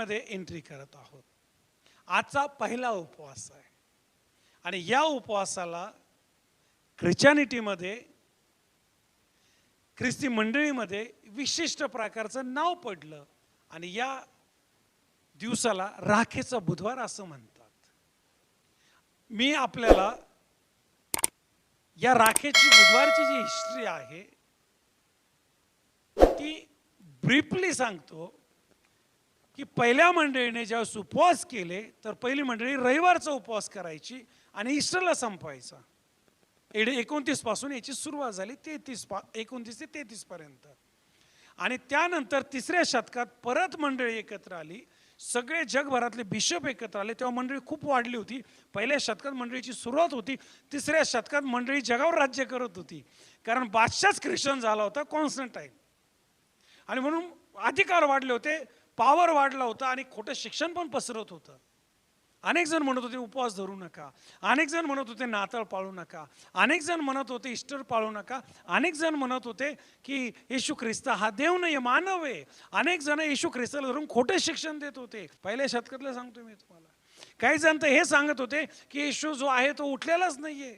मध्ये एंट्री करत आहोत. आजचा पहिला उपवास आहे. आणि या उपवासाला ख्रिश्चॅनिटीमध्ये ख्रिस्ती मंडळीमध्ये विशिष्ट प्रकारचं नाव पडलं. आणि या दिवसाला राखेचा बुधवार असं म्हणतात. मी आपल्याला या राखेची बुधवारची जी हिस्ट्री आहे ती ब्रीफली सांगतो. की पहिल्या मंडळीने ज्यावेळेस उपवास केले तर पहिली मंडळी रविवारचा उपवास करायची आणि ईस्टरला संपवायचा. एडे एकोणतीसपासून याची सुरुवात झाली तेहतीस पा एकोणतीस ते तेहतीस पर्यंत. आणि त्यानंतर तिसऱ्या शतकात परत मंडळी एकत्र आली सगळे जगभरातले बिशप एकत्र आले तेव्हा मंडळी खूप वाढली होती. पहिल्या शतकात मंडळीची सुरुवात होती तिसऱ्या शतकात मंडळी जगावर राज्य करत होती. कारण बादशाच ख्रिश्चन झाला होता कॉन्स्टंटाईन आणि म्हणून अधिकार वाढले होते पॉवर वाढला होता आणि खोटं शिक्षण पण पसरत होतं. अनेक जण म्हणत होते उपवास धरू नका. अनेक जण म्हणत होते नाताळ पाळू नका. अनेक जण म्हणत होते इस्टर पाळू नका. अनेक जण म्हणत होते की येशू ख्रिस्त हा देव नाही मानव आहे. अनेक जण येशू ख्रिस्ताला धरून खोटे शिक्षण देत होते. पहिल्या शतकातलं सांगतो मी तुम्हाला. काही जण तर हे सांगत होते की येशू जो आहे तो उठलेलाच नाहीये.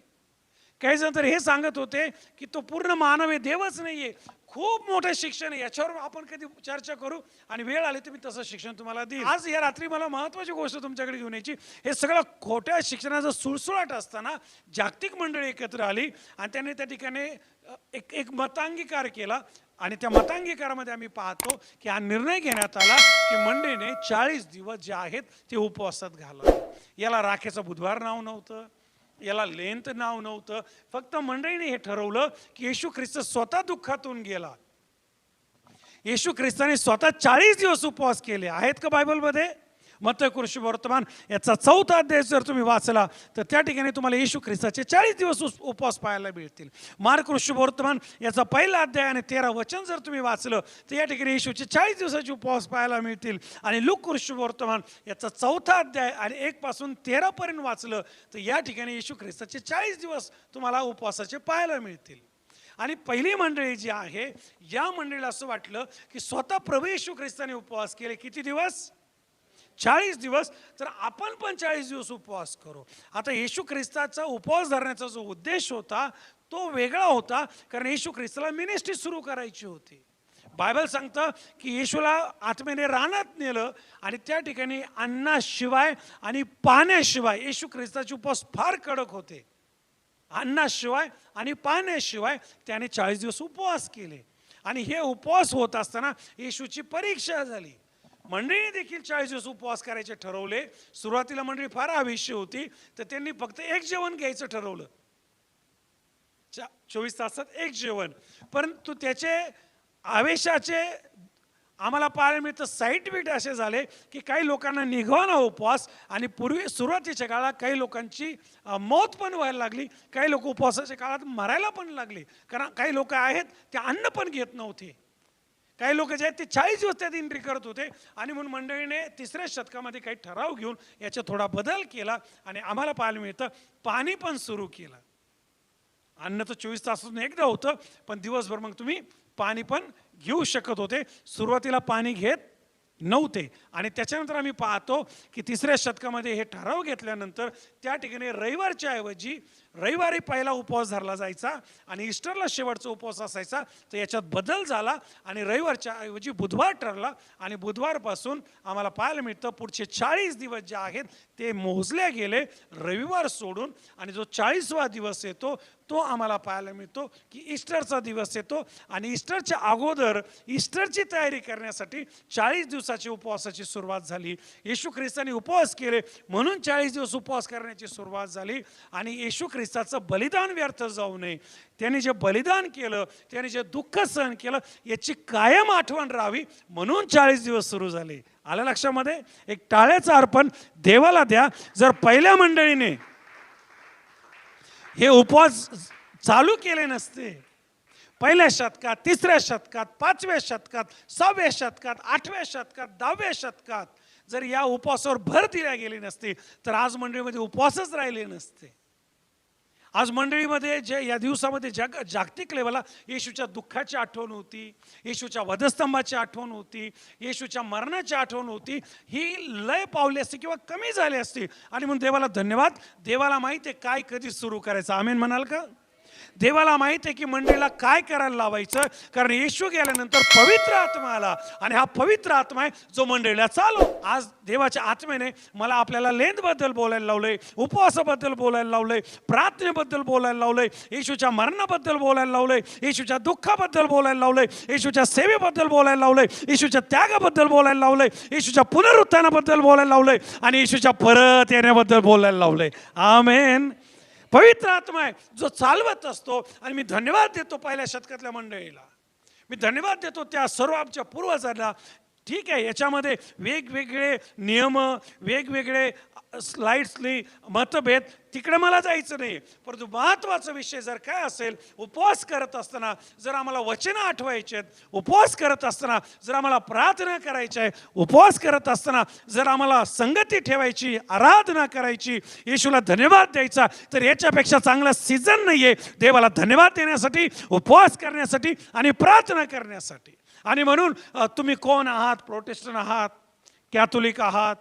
काही जण तर हे सांगत होते की तो पूर्ण मानव आहे देवच नाहीये. खूप मोठं शिक्षण आहे. याच्यावर आपण कधी चर्चा करू? आणि वेळ आली तर मी तसं शिक्षण तुम्हाला देईल आज या रात्री मला महत्वाची गोष्ट तुमच्याकडे घेऊन यायची. हे सगळं खोट्या शिक्षणाचं सुळसुळाट असताना जागतिक मंडळी एकत्र आली आणि त्यांनी त्या ठिकाणी एक एक मतांगीकार केला. आणि त्या मतांगीकारामध्ये आम्ही पाहतो की हा निर्णय घेण्यात आला की मंडळीने चाळीस दिवस जे आहेत ते उपवासात घालावे याला राखेचा बुधवार नाव नव्हतं. याला लेंथ नाव नव्हतं. फक्त मंडळीने हे ठरवलं की येशू ख्रिस्त स्वतः दुःखातून गेला. येशू ख्रिस्ताने स्वतः चाळीस दिवस उपवास केले. आहेत का बायबलमध्ये मतकृषी वर्तमान याचा चौथा अध्याय जर तुम्ही वाचला तर त्या ठिकाणी तुम्हाला येशू ख्रिस्ताचे चाळीस दिवस उपवास पाहायला मिळतील. मार्कृषी वर्तमान याचा पहिला अध्याय आणि तेरा वचन जर तुम्ही वाचलं तर या ठिकाणी येशूचे चाळीस दिवसाचे उपवास पाहायला मिळतील. आणि लुकृषी वर्तमान याचा चौथा अध्याय आणि एक पासून तेरापर्यंत वाचलं तर या ठिकाणी येशू ख्रिस्ताचे चाळीस दिवस तुम्हाला उपवासाचे पाहायला मिळतील. आणि पहिली मंडळी जी आहे या मंडळीला असं वाटलं की स्वतः प्रभू येशू ख्रिस्ताने उपवास केले किती दिवस? चाळीस दिवस तर आपण पण चाळीस दिवस उपवास करू. आता येशू ख्रिस्ताचा उपवास धरण्याचा जो उद्देश होता तो वेगळा होता कारण येशू ख्रिस्ताला मिनिस्ट्री सुरू करायची होती. बायबल सांगतं की येशूला आत्मेने रानात नेलं आणि त्या ठिकाणी अन्नाशिवाय आणि पाण्याशिवाय येशू ख्रिस्ताचे उपवास फार कडक होते. अन्नाशिवाय आणि पाण्याशिवाय त्याने चाळीस दिवस उपवास केले. आणि हे उपवास होत असताना येशूची परीक्षा झाली. मंडळीने देखील चाळीस दिवस उपवास करायचे ठरवले. सुरुवातीला मंडळी फार आविष्य होती तर त्यांनी फक्त एक जेवण घ्यायचं ठरवलं. चा चोवीस तासात एक जेवण. परंतु त्याचे आवेशाचे आम्हाला पाहायला मिळतं साईट बीट असे झाले की काही लोकांना निघवाना उपवास आणि पूर्वी सुरुवातीच्या काळात काही लोकांची मौत पण व्हायला लागली. काही लोक उपवासाच्या काळात मरायला पण लागले. कारण काही लोक आहेत ते अन्न पण घेत नव्हते. काही लोक जे आहेत ते चाळीस दिवस त्यात एंट्री करत होते. आणि म्हणून मंडळीने तिसऱ्या शतकामध्ये काही ठराव घेऊन याच्या थोडा बदल केला आणि आम्हाला पाहायला मिळतं पाणी पण सुरू केलं. अन्न तर चोवीस तासातून एकदा होतं पण दिवसभर मग तुम्ही पाणी पण घेऊ शकत होते. सुरुवातीला पाणी घेत नव्हते. आणि त्याच्यानंतर आम्ही पाहतो की तिसऱ्या शतकामध्ये हे ठराव घेतल्यानंतर त्या ठिकाणी रविवारच्या ऐवजी रविवारी पहिला उपवास धरला जायचा आणि इस्टरला शेवटचा उपवास असायचा. तर याच्यात बदल झाला आणि रविवारच्या ऐवजी बुधवार ठरला आणि बुधवारपासून आम्हाला पाहायला मिळतं पुढचे चाळीस दिवस जे आहेत ते मोजले गेले रविवार सोडून आणि जो चाळीसवा दिवस येतो तो आम्हाला पाहायला मिळतो की ईस्टरचा दिवस येतो आणि ईस्टरच्या अगोदर ईस्टरची तयारी करण्यासाठी चाळीस दिवसाची उपवासाची सुरुवात झाली. येशू ख्रिस्तानी उपवास केले म्हणून चाळीस दिवस उपवास करण्याची सुरुवात झाली आणि येशू ख्रिस्ताचं बलिदान व्यर्थ जाऊ नये. त्याने जे बलिदान केलं त्याने जे दुःख सहन केलं याची कायम आठवण राहावी म्हणून चाळीस दिवस सुरू झाले. आल्या लक्षामध्ये? एक टाळ्याचं अर्पण देवाला द्या. जर पहिल्या मंडळीने हे उपवास चालू केले नसते पहिल्या शतकात तिसऱ्या शतकात पाचव्या शतकात सहाव्या शतकात आठव्या शतकात दहाव्या शतकात जर या उपवासावर भर दिल्या गेली नसती तर आज मंडळीमध्ये उपवासच राहिले नसते. आज मंडळीमध्ये जे या दिवसामध्ये जग जागतिक लेवलला येशूच्या दुःखाची आठवण होती येशूच्या वधस्तंभाची आठवण होती येशूच्या मरणाची आठवण होती ही लय पावली असती किंवा कमी झाली असती. आणि म्हणून देवाला धन्यवाद. देवाला माहिती आहे काय कधी सुरू करायचं. आमेन म्हणाल का? देवाला माहीत आहे की मंडळीला काय करायला लावायचं? कारण येशू गेल्यानंतर पवित्र आत्मा आला आणि हा पवित्र आत्मा आहे जो मंडळीला चालू आज देवाच्या आत्म्याने मला आपल्याला लेंदबद्दल बोलायला लावलंय उपवासाबद्दल बोलायला लावलंय प्रार्थनेबद्दल बोलायला लावलंय येशूच्या मरणाबद्दल बोलायला लावलंय येशूच्या दुःखाबद्दल बोलायला लावलंय येशूच्या सेवेबद्दल बोलायला लावलंय येशूच्या त्यागाबद्दल बोलायला लावलंय येशूच्या पुनरुत्थानाबद्दल बोलायला लावलंय आणि येशूच्या परत येण्याबद्दल बोलायला लावलंय. आमेन. पवित्र आत्मा आहे जो चालवत असतो. आणि मी धन्यवाद देतो पहिल्या शतकातल्या मंडळीला. मी धन्यवाद देतो त्या सर्व आमच्या पूर्वजांना ठीक आहे याच्यामध्ये वेगवेगळे नियम वेगवेगळे स्लाईड्सनी मतभेद तिकडे मला जायचं नाही. परंतु महत्त्वाचा विषय जर काय असेल उपवास करत असताना जर आम्हाला वचनं आठवायचे आहेत उपवास करत असताना जर आम्हाला प्रार्थना करायची आहे उपवास करत असताना जर आम्हाला संगती ठेवायची आराधना करायची येशूला धन्यवाद द्यायचा तर याच्यापेक्षा चांगला सीझन नाही आहे देवाला धन्यवाद देण्यासाठी उपवास करण्यासाठी आणि प्रार्थना करण्यासाठी. आणि म्हणून तुम्ही कोण आहात? प्रोटेस्टंट आहात? कॅथोलिक आहात?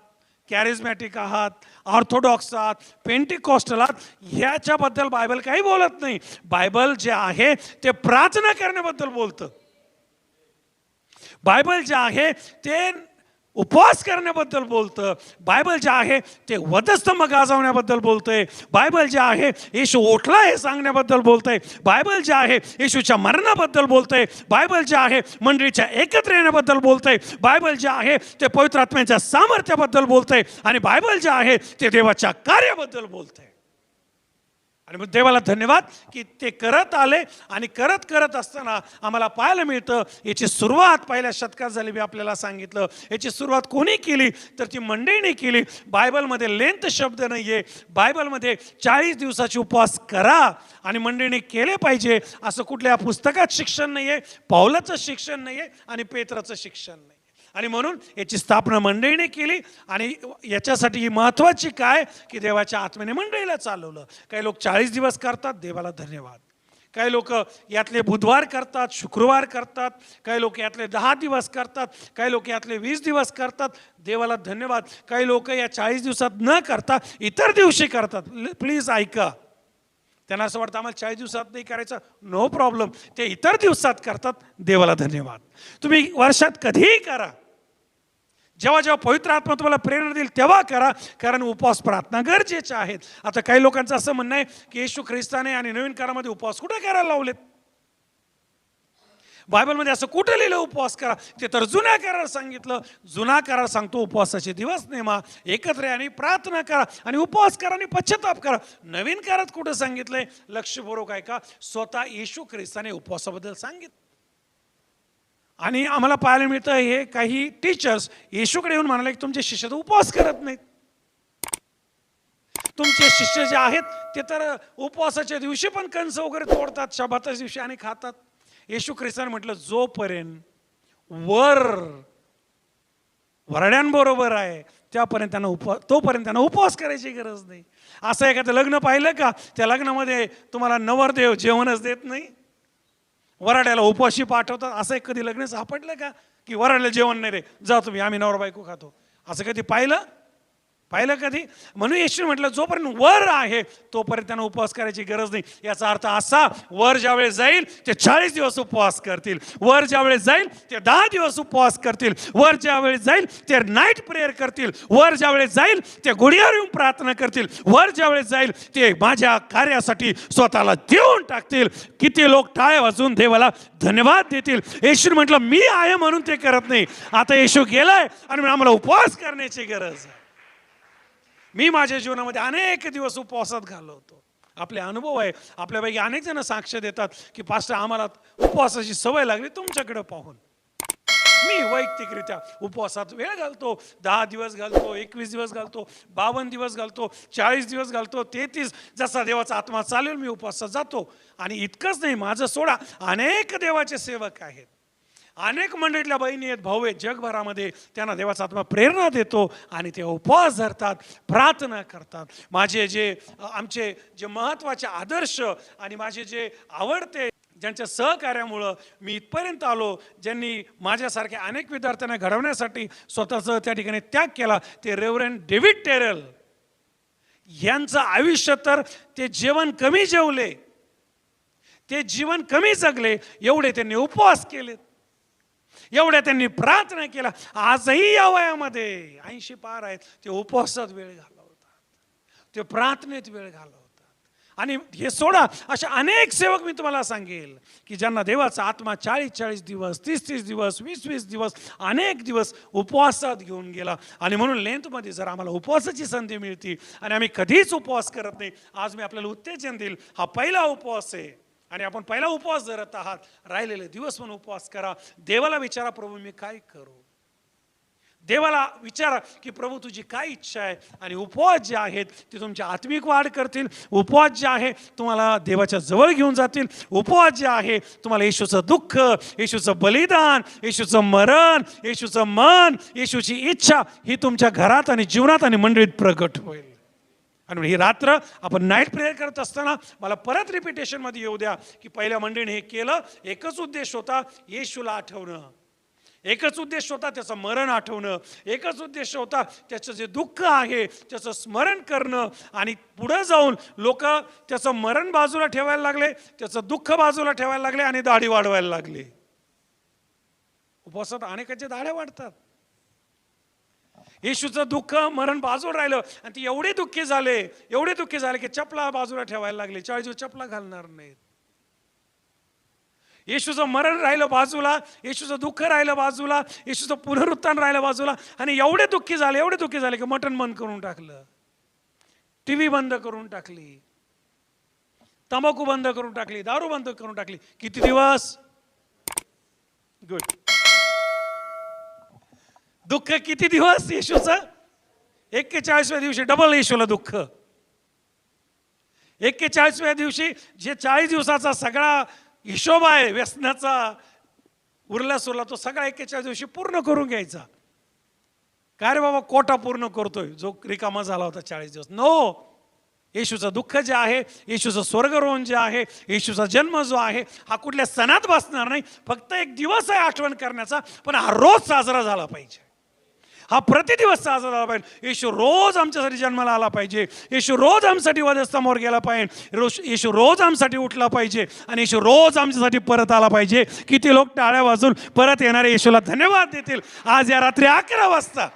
कॅरिझमॅटिक आहात? ऑर्थोडॉक्स आहात? पेंटिकॉस्टल आहात? ह्याच्याबद्दल बायबल काही बोलत नाही. बायबल जे आहे ते प्रार्थना करण्याबद्दल बोलतं. बायबल जे आहे ते उपवास करण्याबद्दल बोलतं. बायबल जे आहे ते वधस्तंभ गाजवण्याबद्दल बोलतंय. बायबल जे आहे येशू ओठला हे सांगण्याबद्दल बोलतंय. बायबल जे आहे येशूच्या मरणाबद्दल बोलतंय. बायबल जे आहे मंडळीच्या एकत्र येण्याबद्दल बोलतंय. बायबल जे आहे ते पवित्र आत्म्याच्या सामर्थ्याबद्दल बोलतंय. आणि बायबल जे आहे ते देवाच्या कार्याबद्दल बोलतंय. आणि मग देवाला धन्यवाद की ते करत आले आणि करत करत असताना आम्हाला पाहायला मिळतं याची सुरुवात पहिल्या शतकात झाली. मी आपल्याला सांगितलं याची सुरुवात कोणी केली? तर ती मंडळीने केली. बायबलमध्ये लेंथ शब्द नाही आहे बायबलमध्ये चाळीस दिवसाची उपवास करा आणि मंडळीने केले पाहिजे. असं कुठल्या पुस्तकात शिक्षण नाही आहे पावलाचं शिक्षण नाही आहे आणि पेत्राचं शिक्षण नाही आणि म्हणून याची स्थापना मंडळीने केली आणि याच्यासाठी ही महत्त्वाची काय की देवाच्या आत्मेने मंडळीला चालवलं. काही लोक चाळीस दिवस करतात देवाला धन्यवाद. काही लोक यातले बुधवार करतात शुक्रवार करतात काही लोक यातले दहा दिवस करतात काही लोक यातले वीस दिवस करतात देवाला धन्यवाद. काही लोक या चाळीस दिवसात न करता इतर दिवशी करतात. प्लीज ऐका. त्यांना असं वाटतं आम्हाला चाळीस दिवसात नाही करायचं. नो प्रॉब्लेम ते इतर दिवसात करतात देवाला धन्यवाद. तुम्ही वर्षात कधीही करा. जेव्हा जेव्हा पवित्र आत्मा तुम्हाला प्रेरणा देईल तेव्हा करा. कारण उपवास प्रार्थना गरजेच्या आहेत. आता काही लोकांचं असं म्हणणं आहे की येशू ख्रिस्ताने आणि नवीन काळामध्ये उपवास कुठे करायला लावलेत? बायबलमध्ये असं कुठं लिहिलं उपवास करा? ते तर जुन्या करार सांगितलं. जुना करार सांगतो उपवासाचे दिवस नेमा एकत्र आणि प्रार्थना करा आणि उपवास करा आणि पश्चाताप करा. नवीन करात कुठं सांगितलंय? लक्षपूर्वक ऐका. स्वतः येशू ख्रिस्ताने उपवासाबद्दल सांगितलं. आणि आम्हाला पाहायला मिळतं हे काही टीचर्स येशूकडे येऊन म्हणाले की तुमचे शिष्य तर उपवास करत नाहीत. तुमचे शिष्य जे आहेत ते तर उपवासाच्या दिवशी पण कंस वगैरे तोडतात शबाताच्या दिवशी आणि खातात. येशू ख्रिस्तान म्हटलं जोपर्यंत वर वरड्यांबरोबर आहे त्यापर्यंत त्यांना उपवास तोपर्यंत त्यांना उपवास करायची गरज नाही. असं एखादं लग्न पाहिलं का? त्या लग्नामध्ये तुम्हाला नवरदेव जेवणच देत नाही. वराड्याला उपवाशी पाठवतात. असं एक कधी लग्न सापडलं का? की वराड्याला जेवण नाही रे. जा तुम्ही आम्ही नवरा बायको खातो. असं कधी पाहिलं? पाहिलं कधी म्हणून येशू म्हटलं जोपर्यंत वर आहे तोपर्यंत त्यांना उपवास करायची गरज नाही. याचा अर्थ असा वर ज्यावेळेस जाईल ते चाळीस दिवस उपवास करतील. वर ज्यावेळेस जाईल ते दहा दिवस उपवास करतील. वर ज्यावेळेस जाईल ते नाईट प्रेयर करतील. वर ज्यावेळेस जाईल ते गुढीवर येऊन प्रार्थना करतील. वर ज्यावेळेस जाईल ते माझ्या कार्यासाठी स्वतःला देऊन टाकतील. किती लोक टाळे वाजून देवाला धन्यवाद देतील. येशू म्हटलं मी आहे म्हणून ते करत नाही. आता येशू गेलाय आणि आम्हाला उपवास करण्याची गरज आहे. मी माझ्या जीवनामध्ये अनेक दिवस उपवासात घालवतो. आपले अनुभव आहे. आपल्यापैकी अनेक जण साक्ष देतात की पास्टर आम्हाला उपवासाची सवय लागली तुमच्याकडे पाहून. मी वैयक्तिकरित्या उपवासात वेळ घालतो दहा दिवस घालतो एकवीस दिवस घालतो बावन्न दिवस घालतो चाळीस दिवस घालतो तेहतीस जसा देवाचा आत्मा चालेल मी उपवासात जातो. आणि इतकंच नाही माझं सोडा अनेक देवाचे सेवक आहेत. अनेक मंडळीतल्या बहिणी आहेत भाऊ आहेत जगभरामध्ये त्यांना देवाचा आत्मा प्रेरणा देतो आणि ते उपवास धरतात प्रार्थना करतात. माझे जे आमचे जे महत्त्वाचे आदर्श आणि माझे जे आवडते ज्यांच्या सहकार्यामुळं मी इथपर्यंत आलो ज्यांनी माझ्यासारख्या अनेक विद्यार्थ्यांना घडवण्यासाठी स्वतःचं त्या ठिकाणी त्याग केला ते रेवरेंड डेव्हिड टेरल यांचं आयुष्य तर ते जेवण कमी जेवले ते जीवन कमी जगले एवढे त्यांनी उपवास केलेत. एवढ्या त्यांनी प्रार्थना केला आजही या वयामध्ये ऐंशी पार आहेत. ते उपवासात वेळ घालवतात. ते प्रार्थनेत वेळ घालवतात. आणि हे सोडा अशा अनेक सेवक मी तुम्हाला सांगेल की ज्यांना देवाचा आत्मा चाळीस चाळीस दिवस तीस तीस दिवस वीस वीस दिवस अनेक दिवस उपवासात घेऊन गेला. आणि म्हणून लेंथमध्ये जर आम्हाला उपवासाची संधी मिळते आणि आम्ही कधीच उपवास करत नाही आज मी आपल्याला उत्तेजन देईल. हा पहिला उपवास आहे. आणि आपण पहिला उपवास धरत आहात. राहिलेले दिवस म्हणून उपवास करा. देवाला विचारा प्रभू मी काय करू? देवाला विचारा की प्रभू तुझी काय इच्छा आहे? आणि उपवास जे आहेत ते तुमची आत्मिक वाढ करतील. उपवास जे आहे तुम्हाला देवाच्या जवळ घेऊन जातील. उपवास जे आहे तुम्हाला येशूचं दुःख येशूचं बलिदान येशूचं मरण येशूचं मन येशूची इच्छा ही तुमच्या घरात आणि जीवनात आणि मंडळीत प्रगट होईल. आणि ही रात्र आपण नाईट प्रेयर करत असताना मला परत रिपिटेशनमध्ये येऊ द्या की पहिल्या मंडळीने हे केलं. एकच उद्देश होता येशूला आठवणं. एकच उद्देश होता त्याचं मरण आठवणं. एकच उद्देश होता त्याचं जे दुःख आहे त्याचं स्मरण करणं. आणि पुढं जाऊन लोक त्याचं मरण बाजूला ठेवायला लागले त्याचं दुःख बाजूला ठेवायला लागले आणि दाढी वाढवायला लागले. उपवासात अनेकांच्या दाढ्या वाढतात. येशूचं दुःख मरण बाजूला राहिलं आणि ते एवढे दुःखी झाले एवढे दुःखी झाले की चपला बाजूला ठेवायला लागले. चाळीस दिवस चपला घालणार नाहीत. येशूचं मरण राहिलं बाजूला येशूचं दुःख राहिलं बाजूला येशूचं पुनरुत्थान राहिलं बाजूला आणि एवढे दुःखी झाले एवढे दुःखी झाले की मटण बंद करून टाकलं. टी व्ही बंद करून टाकली. तंबाखू बंद करून टाकली दारू बंद करून टाकली. किती दिवस? गुड दुःख किती दिवस येशूचं? एक्केचाळीसव्या दिवशी डबल येशूला दुःख. एक्केचाळीसव्या दिवशी जे चाळीस दिवसाचा सगळा हिशोब आहे व्यसनाचा उरला सुरला तो सगळा एक्केचाळीस दिवशी पूर्ण करून घ्यायचा. काय रे बाबा कोटा पूर्ण करतोय. जो रिकामा झाला होता चाळीस दिवस. नो येशूचं दुःख जे आहे येशूचं स्वर्गरोहण जे आहे येशूचा जन्म जो आहे हा कुठल्या सणात बसणार नाही. फक्त एक दिवस आहे आठवण करण्याचा पण हा रोज साजरा झाला पाहिजे. हा प्रतिदिवस साजरा झाला पाहिजे. येशू रोज आमच्यासाठी जन्माला आला पाहिजे. येशू रोज आमच्यासाठी वधस्तंभावर गेला पाहिजे. रोज येशू रोज आमच्यासाठी उठला पाहिजे आणि येशू रोज आमच्यासाठी परत आला पाहिजे. किती लोक टाळ्या वाजून परत येणारे येशूला धन्यवाद देतील. आज या रात्री अकरा वाजता.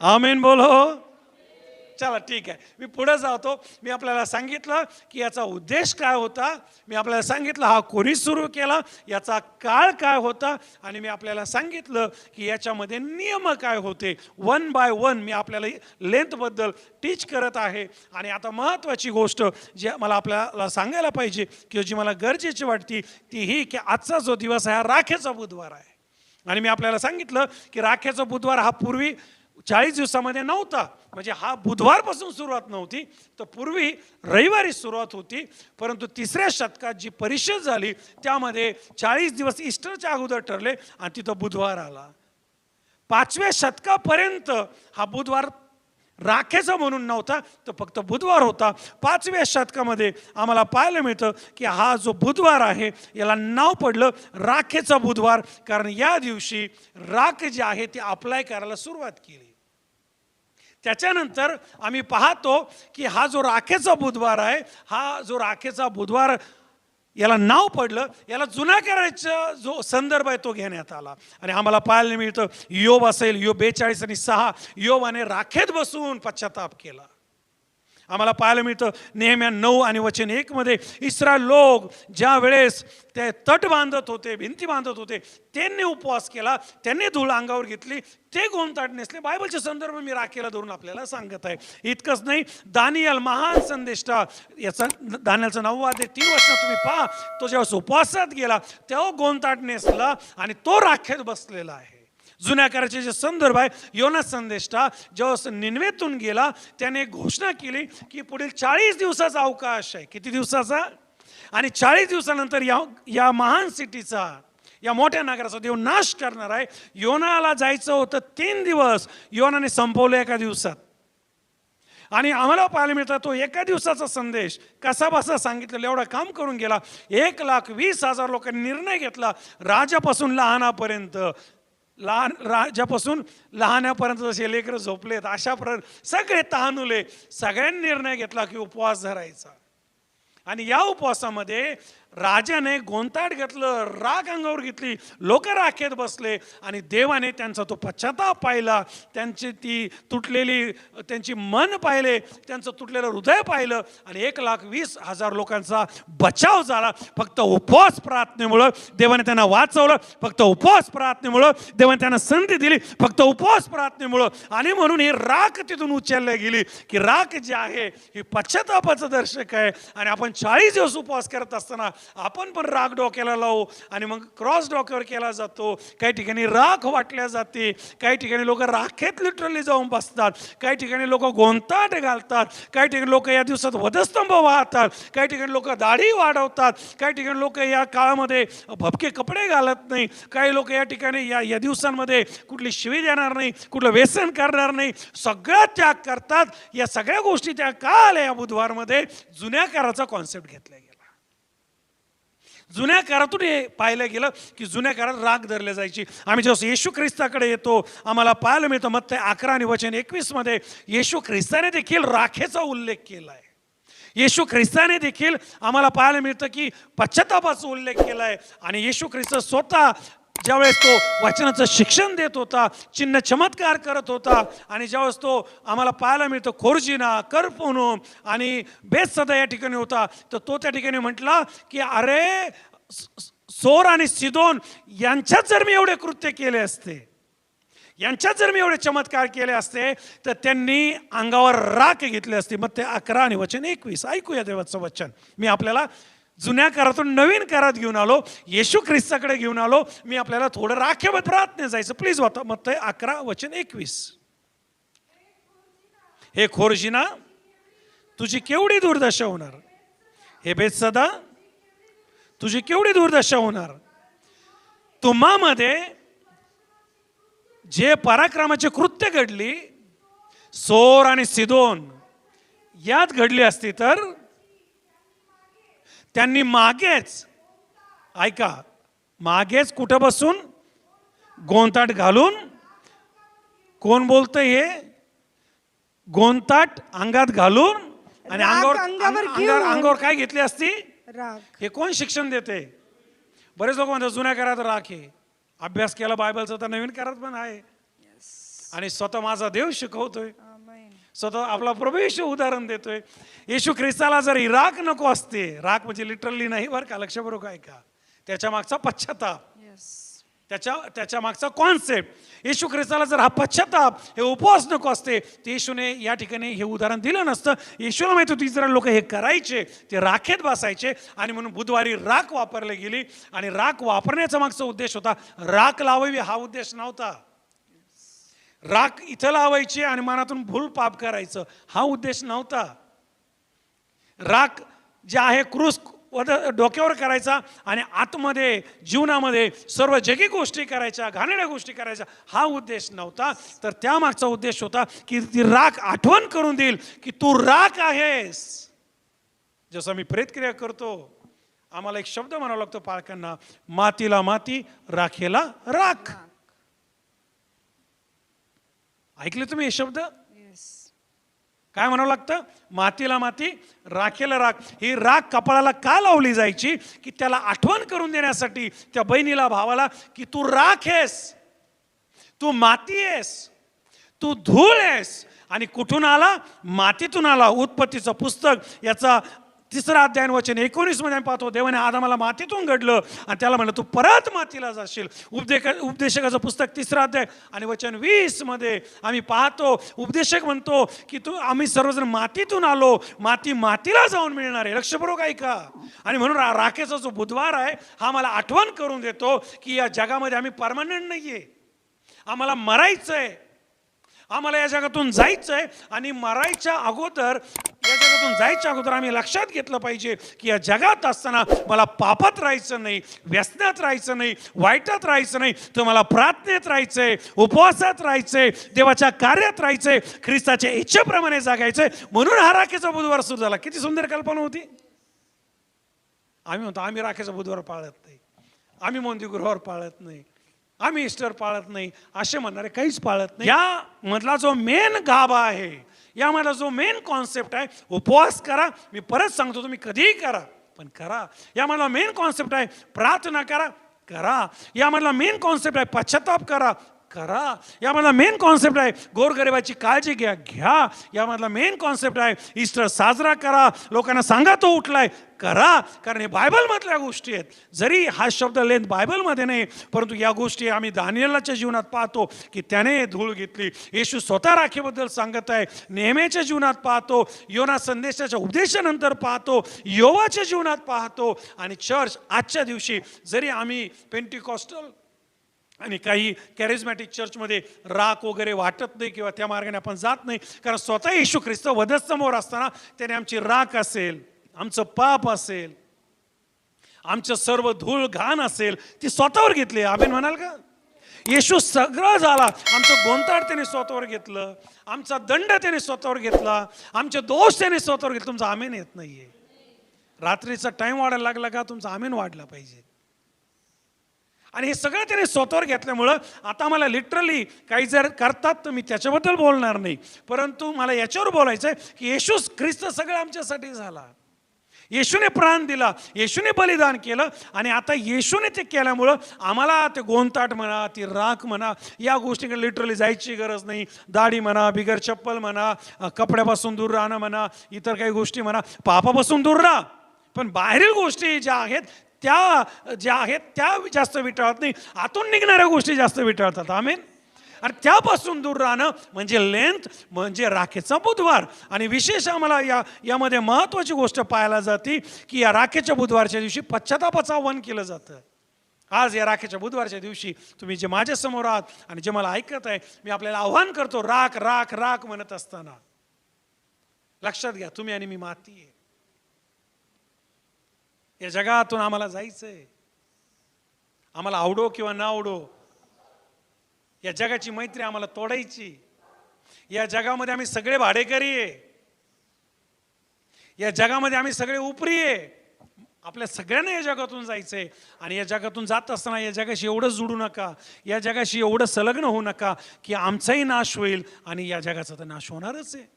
आमेन बोलो. चला ठीक आहे. मी पुढे जातो. मी आपल्याला सांगितलं की याचा उद्देश काय होता? मी आपल्याला सांगितलं हा कोणी सुरू केला. याचा काळ काय होता? आणि मी आपल्याला सांगितलं की याच्यामध्ये नियम काय होते? वन बाय वन मी आपल्याला लेंथबद्दल टीच करत आहे. आणि आता महत्त्वाची गोष्ट जी मला आपल्याला सांगायला पाहिजे किंवा जी मला गरजेची वाटते ती ही की आजचा जो दिवस आहे हा राखेचा बुधवार आहे. आणि मी आपल्याला सांगितलं की राखेचा बुधवार हा पूर्वी चाळीस दिवसामध्ये नव्हता. म्हणजे हा बुधवारपासून सुरुवात नव्हती तर पूर्वी रविवारी सुरुवात होती परंतु तिसऱ्या शतकात जी परिषद झाली त्यामध्ये चाळीस दिवस ईस्टरच्या अगोदर ठरले आणि तिथं बुधवार आला. पाचव्या शतकापर्यंत हा बुधवार राखेचा म्हणून नव्हता तर फक्त बुधवार होता. पाचव्या शतकामध्ये आम्हाला पाहायला मिळतं की हा जो बुधवार आहे याला नाव पडलं राखेचा बुधवार कारण या दिवशी राख जी आहे ती अप्लाय करायला सुरुवात केली. त्याच्यानंतर आम्ही पाहतो की हा जो राखेचा बुधवार आहे हा जो राखेचा बुधवार याला नाव पडलं याला जुना करायचा जो संदर्भ आहे तो घेण्यात आला. आणि आम्हाला पाहायला मिळतं योब असेल यो बेचाळीस आणि सहा योबाने राखेत बसून पश्चाताप केला. आम्हाला पाहायला मिळतं. नेहम्या नऊ आणि वचन एकमध्ये इस्रा लोक ज्या वेळेस ते तट बांधत होते भिंती बांधत होते त्यांनी उपवास केला त्यांनी धूळ अंगावर घेतली ते गोंताट नेसले. बायबलचे संदर्भ मी राखेला धरून आपल्याला सांगत आहे. इतकंच नाही दानियल महान संदेष्टा याचा दानियलचं नववा ते तीन वर्ष तुम्ही पहा तो जेव्हा उपवासात गेला तेव्हा गोंताट नेसला आणि तो राखेत बसलेला आहे. जुन्या कराचे जे संदर्भ आहे योना संदेष्टा जेव्हा निन्वेतून गेला त्याने घोषणा केली की पुढील चाळीस दिवसाचा अवकाश आहे. किती दिवसाचा? आणि चाळीस दिवसानंतर या या महान सिटीचा या मोठ्या नगराचा देव नाश करणार आहे. योनाला जायचं होतं तीन दिवस. योनाने संपवलं एका दिवसात. आणि आम्हाला पाहायला मिळतं तो एका दिवसाचा संदेश. कसा बसा सांगितलेला एवढं काम करून गेला. एक लाख वीस हजार लोकांनी निर्णय घेतला राजापासून लहानापर्यंत. लहान राजापासून लहानापर्यंत जसे लेकरं झोपलेत अशा प्र सगळे तहानुले सगळ्यांनी निर्णय घेतला की उपवास धरायचा. आणि या उपवासामध्ये राजाने गोंताट घेतलं राग अंगावर घेतली लोक राखेत बसले आणि देवाने त्यांचा तो पश्चाताप पाहिला. त्यांची ती तुटलेली त्यांची मन पाहिले त्यांचं तुटलेलं हृदय पाहिलं आणि एक लाख वीस हजार लोकांचा बचाव झाला. फक्त उपवास प्रार्थनेमुळं देवाने त्यांना वाचवलं फक्त उपवास प्रार्थनेमुळं देवाने त्यांना संधी दिली फक्त उपवास प्रार्थनेमुळं. आणि म्हणून ही राख तिथून उचलल्या गेली की राख जी आहे ही पश्चातापाचं दर्शक आहे. आणि आपण चाळीस दिवस उपवास करत असताना आपण पण राग डोक्याला लावू आणि मग क्रॉस डोक्यावर केला जातो. काही ठिकाणी राख वाटल्या जाते. काही ठिकाणी लोक राखेत लिटरली जाऊन बसतात. काही ठिकाणी लोक गोंताट घालतात. काही ठिकाणी लोक या दिवसात वधस्तंभ वाहतात. काही ठिकाणी लोक दाढी वाढवतात. काही ठिकाणी लोक या काळामध्ये भपके कपडे घालत नाही. काही लोक या ठिकाणी या या दिवसांमध्ये कुठली शिवी देणार नाही. कुठलं व्यसन करणार नाही. सगळं त्याग करतात. या सगळ्या गोष्टी त्या का आल्या या बुधवारमध्ये. जुन्या कराचा कॉन्सेप्ट घेतला गेला. जुन्या काळातून हे पाहिलं गेलं की जुन्या काळात राग धरले जायची. आम्ही जेव्हा येशू ख्रिस्ताकडे येतो आम्हाला पाहायला मिळतं मग ते अकरा आणि वचन एकवीसमध्ये येशू ख्रिस्ताने देखील राखेचा उल्लेख केला आहे येशू ख्रिस्ताने देखील आम्हाला पाहायला मिळतं की पश्चातापाचा उल्लेख केला आहे आणि येशू ख्रिस्त स्वतः ज्यावेळेस तो वचनाचं शिक्षण देत होता चिन्ह चमत्कार करत होता आणि ज्यावेळेस तो आम्हाला पाहायला मिळतो खोरजिना करपोनो आणि बेसदा या ठिकाणी होता तर तो त्या ठिकाणी म्हटला की अरे सोर आणि सिदोन यांच्यात जर मी एवढे कृत्य केले असते यांच्यात जर मी एवढे चमत्कार केले असते तर त्यांनी अंगावर राख घेतली असती. मग ते अकरा आणि वचन एकवीस. ऐकूया देवाचं वचन. मी आपल्याला जुन्या करातून नवीन करात घेऊन आलो येशू ख्रिस्ताकडे घेऊन आलो मी आपल्याला थोडं राखेबत प्रार्थने जायचं. प्लीज वाता मग ते अकरा वचन एकवीस. हे खोरजिना तुझी केवढी दुर्दशा होणार? हे बेसदा तुझी केवढी दुर्दशा होणार? तुम्हामध्ये जे पराक्रमाचे कृत्य घडली सोर आणि सिदोन यात घडली असती तर त्यांनी मागेच ऐका मागेच कुठं बसून गोंताट घालून कोण बोलतं हे? गोंताट अंगात घालून आणि अंगावर अंगावर. अंगावर काय घेतली असती? हे कोण शिक्षण देते? बरेच लोक म्हणतात जुन्या काळात राख आहे. अभ्यास केला बायबलचा तर नवीन काळात पण आहे. आणि स्वतः माझा देव शिकवतोय. स्वतः आपला प्रभू येशू उदाहरण देतोय. येशू ख्रिस्ताला जर ही राख नको असते राख म्हणजे लिटरली नाही बरं का लक्ष बरोबर काय का त्याच्या मागचा पश्चाताप. त्याच्या त्याच्या मागचा कॉन्सेप्ट येशू ख्रिस्ताला जर हा पश्चाताप हे उपवास नको असते तर येशूने या ठिकाणी हे उदाहरण दिलं नसतं. येशूला माहीत होती जरा लोक हे करायचे ते राखेत बसायचे आणि म्हणून बुधवारी राख वापरली गेली. आणि राख वापरण्याचा मागचा उद्देश होता राख लावावी हा उद्देश नव्हता. राख इथं लावायची आणि मनातून भूल पाप करायचं. हा उद्देश नव्हता. राख जे आहे क्रूस डोक्यावर करायचा आणि आतमध्ये जीवनामध्ये सर्व जगी गोष्टी करायच्या घाणेड्या गोष्टी करायच्या हा उद्देश नव्हता. तर त्यामागचा उद्देश होता की ती राख आठवण करून देईल की तू राख आहेस. जसं मी प्रेतक्रिया करतो आम्हाला एक शब्द म्हणावा लागतो पालकांना मातीला माती राखेला राख. ऐकले तुम्ही हे शब्द? Yes. काय म्हणावं लागतं? मातीला माती राखेला राख. ही राख कपाळाला का लावली जायची? की त्याला आठवण करून देण्यासाठी त्या बहिणीला भावाला की तू राख आहेस. तू माती आहेस. तू धूळ आहेस. आणि कुठून आला? मातीतून आला. उत्पत्तीचं पुस्तक याचा तिसरा अध्यायन वचन एकोणीसमध्ये आम्ही पाहतो देवाने आदामाला मातीतून घडलं आणि त्याला म्हणलं तू परत मातीला जाशील. उपदेश उपदेशकाचं पुस्तक तिसरा अध्याय आणि वचन वीसमध्ये आम्ही पाहतो उपदेशक म्हणतो की तू आम्ही सर्वजण मातीतून आलो माती मातीला जाऊन मिळणार आहे. लक्षपूर्वक ऐका आणि म्हणून रा- राखेचा जो बुधवार आहे हा मला आठवण करून देतो की या जगामध्ये आम्ही परमनंट नाहीये. आम्हाला मरायचं आहे आम्हाला या जगातून जायचं आहे आणि मरायच्या अगोदर या जगातून जायच्या अगोदर आम्ही लक्षात घेतलं पाहिजे की या जगात असताना मला पापात राहायचं नाही व्यसनात राहायचं नाही वाईटात राहायचं नाही तर मला प्रार्थनेत राहायचंय उपवासात राहायचंय देवाच्या कार्यात राहायचंय ख्रिस्ताच्या इच्छेप्रमाणे जगायचंय. म्हणून हा राखेचा बुधवार सुरू झाला. किती सुंदर कल्पना होती. आम्ही म्हणतो आम्ही राखेचा बुधवार पाळत नाही. आम्ही मंदिरगृहावर पाळत नाही. आम्ही इस्टर पाळत नाही. असे म्हणणारे काहीच पाळत नाही. या मधला जो मेन गाभा आहे यामधला जो मेन कॉन्सेप्ट आहे उपवास करा मी परत सांगतो तुम्ही कधीही करा पण करा. यामधला मेन कॉन्सेप्ट आहे प्रार्थना करा करा. यामधला मेन कॉन्सेप्ट आहे पश्चाताप करा करा. यामधला मेन कॉन्सेप्ट आहे गोरगरिबाची काळजी घ्या घ्या. यामधला मेन कॉन्सेप्ट आहे ईस्टर साजरा करा. लोकांना सांगा तो उठलाय करा. कारण हे बायबलमधल्या गोष्टी आहेत. जरी हा शब्द लेंथ बायबलमध्ये नाही परंतु या गोष्टी आम्ही दानियलाच्या जीवनात पाहतो की त्याने धूळ घेतली. येशू स्वतः राखेबद्दल सांगत आहे नेहमीच्या जीवनात पाहतो योना संदेशाच्या उपदेशानंतर पाहतो योवाच्या जीवनात पाहतो. आणि चर्च आजच्या दिवशी जरी आम्ही पेंटिकॉस्टल आणि काही कॅरिझमॅटिक चर्चमध्ये राख वगैरे वाटत नाही किंवा त्या मार्गाने आपण जात नाही कारण स्वतः येशू ख्रिस्त वधस्तमोर असताना त्याने आमची राख असेल आमचं पाप असेल आमचं सर्व धूळ घाण असेल ती स्वतःवर घेतली. आपण म्हणाल का? येशू सगळं झाला. आमचं गोंताड त्याने स्वतःवर घेतलं. आमचा दंड त्याने स्वतःवर घेतला. आमचे दोष त्याने स्वतःवर घेतले. तुमचा आमेन येत नाहीये. रात्रीचा टाईम वाढायला लागला का? तुमचा आमेन वाढला पाहिजे. आणि हे सगळं त्याने स्वतःवर घेतल्यामुळं आता मला लिटरली काही जर करतात तर मी त्याच्याबद्दल बोलणार नाही. परंतु मला याच्यावर बोलायचं आहे की येशूस ख्रिस्त सगळं आमच्यासाठी झाला. येशूने प्राण दिला येशूने बलिदान केलं आणि आता येशूने ते केल्यामुळं आम्हाला ते गोंताट म्हणा ती राख म्हणा या गोष्टीकडे लिटरली जायची गरज नाही. दाढी म्हणा बिगर चप्पल म्हणा कपड्यापासून दूर राहणं म्हणा इतर काही गोष्टी म्हणा पापापासून दूर राहा. पण बाहेरील गोष्टी ज्या आहेत त्या ज्या आहेत त्या जास्त विटाळत नाही. आतून निघणाऱ्या गोष्टी जास्त विटाळतात. आमेन? आणि त्यापासून दूर राहणं म्हणजे लेंथ म्हणजे राखेचा बुधवार. आणि विशेष आम्हाला या यामध्ये महत्त्वाची गोष्ट पाहायला जाते की या राखेच्या बुधवारच्या दिवशी पश्चातापाचं आव्हान केलं जातं. आज या राखेच्या बुधवारच्या दिवशी तुम्ही जे माझ्यासमोर आहात आणि जे मला ऐकत आहे मी आपल्याला आव्हान करतो राख राख राख म्हणत असताना. लक्षात घ्या तुम्ही आणि मी माती आहे. या जगातून आम्हाला जायचंय. आम्हाला आवडो किंवा ना आवडो या जगाची मैत्री आम्हाला तोडायची. या जगामध्ये आम्ही सगळे भाडेकरी आहे. या जगामध्ये आम्ही सगळे उपरी आहे. आपल्या सगळ्यांना या जगातून जायचंय. आणि या जगातून जात असताना या जगाशी एवढं जुडू नका. या जगाशी एवढं संलग्न होऊ नका की आमचाही नाश होईल आणि या जगाचा तर नाश होणारच आहे.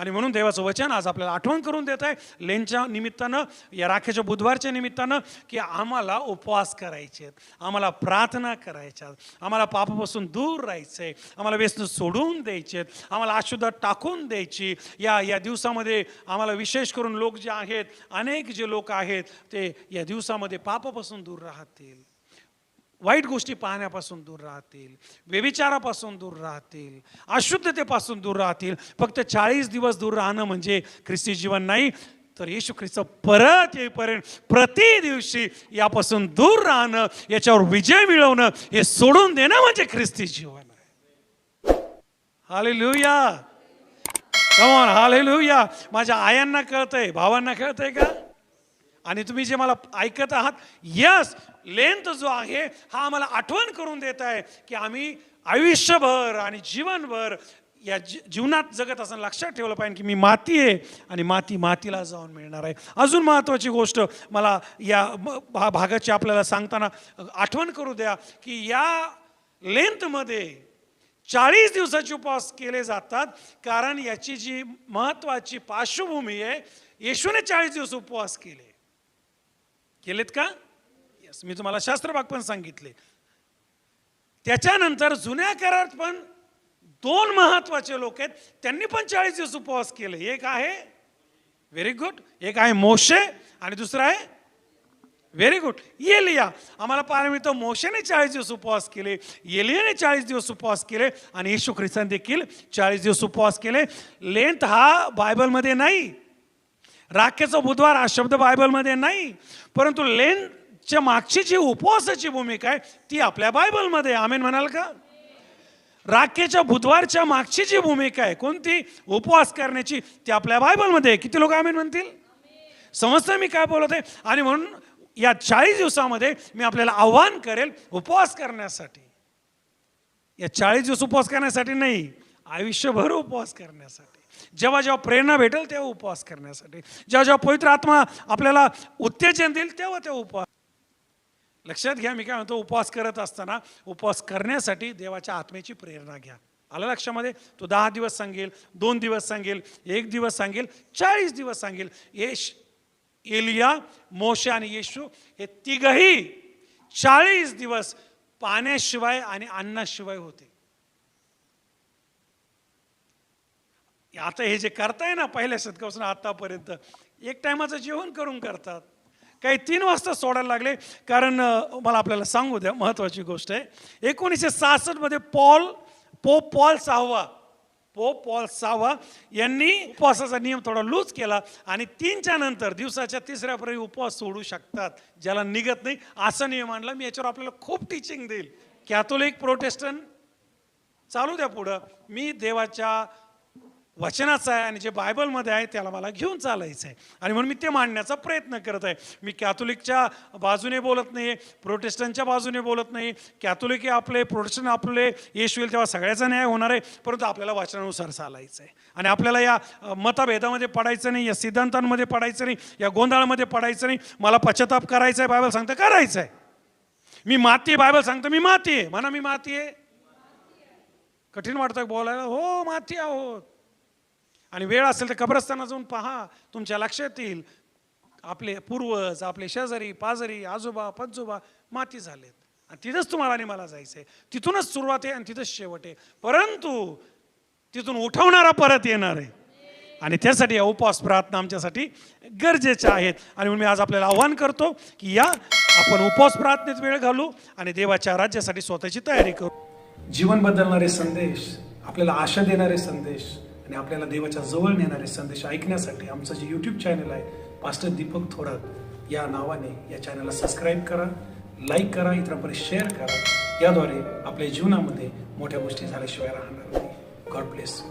आणि म्हणून देवाचं वचन आज आपल्याला आठवण करून देत आहे. लेनच्या निमित्तानं या राखेच्या बुधवारच्या निमित्तानं की आम्हाला उपवास करायचे आहेत. आम्हाला प्रार्थना करायच्या आम्हाला पापापासून दूर राहायचं आहे आम्हाला व्यसन सोडून द्यायचे आहेत. आम्हाला अशुद्ध टाकून द्यायची. या या दिवसामध्ये आम्हाला विशेष करून लोक जे आहेत अनेक जे लोक आहेत ते या दिवसामध्ये पापापासून दूर राहतील. वाईट गोष्टी पाहण्यापासून दूर राहतील व्यभिचारापासून दूर राहतील अशुद्धतेपासून दूर राहतील. फक्त चाळीस दिवस दूर राहणं म्हणजे ख्रिस्ती जीवन नाही तर येशू ख्रिस्त परत येईपर्यंत प्रति दिवशी यापासून दूर राहणं याच्यावर विजय मिळवणं हे सोडून देणं म्हणजे ख्रिस्ती जीवन आहे. हालेलुया. कमॉन लिहूया माझ्या आयांना कळतंय भावांना कळतंय का? आणि तुम्ही जे मला ऐकत आहात यस लेंथ जो आहे हा आम्हाला आठवण करून देत आहे की आम्ही आयुष्यभर आणि जीवनभर या जी- जीवनात जगत असताना लक्षात ठेवलं पाहिजे की मी माती आहे आणि माती मातीला जाऊन मिळणार आहे. अजून महत्त्वाची गोष्ट मला या भा- भागाची आपल्याला सांगताना आठवण करू द्या की या लेंथमध्ये चाळीस दिवसाचे उपवास केले जातात कारण याची जी महत्त्वाची पार्श्वभूमी आहे येशूने चाळीस दिवस उपवास केले. केलेत का? यस मी तुम्हाला शास्त्रभाग पण सांगितले. त्याच्यानंतर जुन्या करारात पण दोन महत्त्वाचे लोक आहेत. त्यांनी पण चाळीस दिवस उपवास केले. एक आहे व्हेरी गुड एक आहे मोशे आणि दुसरा आहे व्हेरी गुड येलिया आम्हाला पाहायला मिळतं मोशेने चाळीस दिवस उपवास केले येलियाने चाळीस दिवस उपवास केले आणि येशू ख्रिस्तान देखील चाळीस दिवस उपवास केले. लेंथ हा बायबलमध्ये नाही. राखेचा बुधवार हा शब्द बायबलमध्ये नाही परंतु लेनच्या मागची जी उपवासाची भूमिका आहे ती आपल्या बायबलमध्ये आमेन म्हणाल का? राखेच्या बुधवारच्या मागची जी भूमिका आहे कोणती? उपवास करण्याची ती आपल्या बायबलमध्ये आहे. किती लोक आमेन म्हणतील? समजतं मी काय बोलत आहे? आणि म्हणून या चाळीस दिवसामध्ये मी आपल्याला आव्हान करेल उपवास करण्यासाठी. या चाळीस दिवस उपवास करण्यासाठी नाही आयुष्यभर उपवास करण्यासाठी. जेव्हा जेव्हा प्रेरणा भेटेल तेव्हा उपवास करण्यासाठी. जेव्हा जेव्हा पवित्र आत्मा आपल्याला उत्तेजन देईल तेव्हा तेव्हा उपवास. लक्षात घ्या मी काय म्हणतो उपवास करत असताना उपवास करण्यासाठी देवाच्या आत्म्याची प्रेरणा घ्या. आलं लक्षामध्ये? तो दहा दिवस सांगेल दोन दिवस सांगेल एक दिवस सांगेल चाळीस दिवस सांगेल. येश एलिया मोशे आणि येशू हे तिघही चाळीस दिवस पाण्याशिवाय आणि अन्नाशिवाय होते. आता हे जे करताय ना पहिल्या शतकापासून आतापर्यंत एक टायमाचं जेवण करून करतात. काही तीन वाजता सोडायला लागले. कारण मला आपल्याला सांगू द्या महत्त्वाची गोष्ट आहे. एकोणीसशे सहासष्टमध्ये पॉल पोप पॉल सहावा पोप पॉल सहावा यांनी उपवासाचा नियम थोडा लूज केला आणि तीनच्या नंतर दिवसाच्या तिसऱ्यापर्यंत उपवास सोडू शकतात ज्याला निघत नाही असा नियम आणला. मी याच्यावर आपल्याला खूप टीचिंग देईल. कॅथोलिक प्रोटेस्टंट चालू द्या पुढं. मी देवाच्या वचनाचं आहे आणि जे बायबलमध्ये आहे त्याला मला घेऊन चालायचं आहे. आणि म्हणून मी ते मांडण्याचा प्रयत्न करत आहे. मी कॅथोलिकच्या बाजूने बोलत नाही प्रोटेस्टंटच्या बाजूने बोलत नाही कॅथोलिक आपले प्रोटेस्टंट आपले येश होईल तेव्हा सगळ्याचा न्याय होणार आहे. परंतु आपल्याला वाचनानुसार चालायचं आहे. आणि आपल्याला या मतभेदामध्ये पडायचं नाही या सिद्धांतांमध्ये पडायचं नाही या गोंधळामध्ये पडायचं नाही. मला पश्चाताप करायचा आहे बायबल सांगतं करायचं आहे. मी माती आहे बायबल सांगतं मी माती आहे. म्हणा मी माती आहे. कठीण वाटतं बोलायला हो माती आहोत. आणि वेळ असेल तर कब्रस्ताना जाऊन पहा. तुमच्या लक्षात येईल. आपले पूर्वज आपले शेजारी पाजारी आजोबा पजोबा माती झालेत. आणि तिथंच तुम्हाला आणि मला जायचं आहे तिथूनच सुरुवात आहे आणि तिथंच शेवट आहे. परंतु तिथून उठवणारा परत येणार आहे. आणि त्यासाठी या उपवास प्रार्थना आमच्यासाठी गरजेच्या आहेत. आणि म्हणून मी आज आपल्याला आव्हान करतो की या आपण उपवास प्रार्थनेत वेळ घालू आणि देवाच्या राज्यासाठी स्वतःची तयारी करू. जीवन बदलणारे संदेश आपल्याला आशा देणारे संदेश आणि आपल्याला देवाच्या जवळ नेणारे संदेश ऐकण्यासाठी आमचं जे यूट्यूब चॅनल आहे पास्टर दीपक थोरात या नावाने या चॅनलला सबस्क्राईब करा लाईक करा इतरांपर्यंत शेअर करा. याद्वारे आपल्या जीवनामध्ये मोठ्या गोष्टी झाल्याशिवाय राहणार नाही. God bless